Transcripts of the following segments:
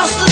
just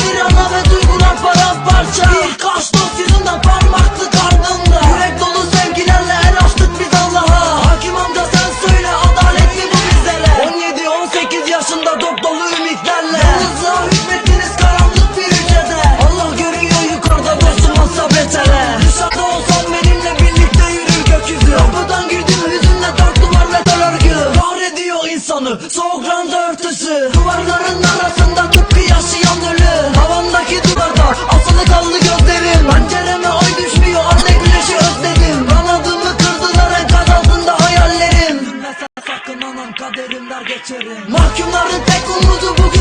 geçerim Mahkumların tek umudu bugün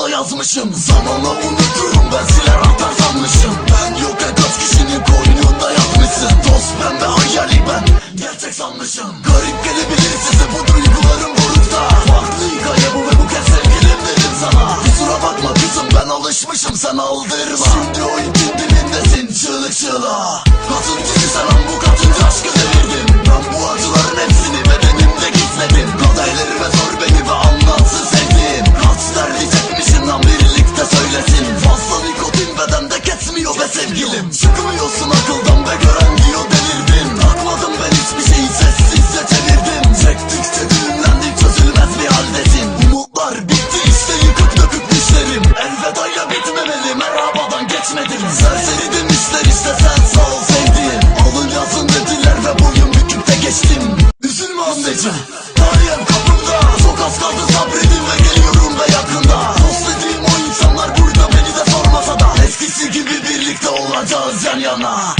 aklımda yazmışım. Zamanla unuturum ben siler atar sanmışım. Ben yokken kaç kişinin koynunda yatmışsın Dost ben ve hayali ben. Gerçek sanmışım. Garip gelebilir size bu duygularım burukta Farklı hikaye bu ve bu kez sevgilim dedim sana. Kusura bakma kızım ben alışmışım sen aldırma. Şimdi o ipin dibindesin çığlık çığlığa. Katın kişi sen bu katınca aşkı. acı Tarihem kapımda. Çok az kaldı sabredin ve geliyorum da yakında. Dost dediğim o insanlar burada beni de sormasa da. Eskisi gibi birlikte olacağız yan yana.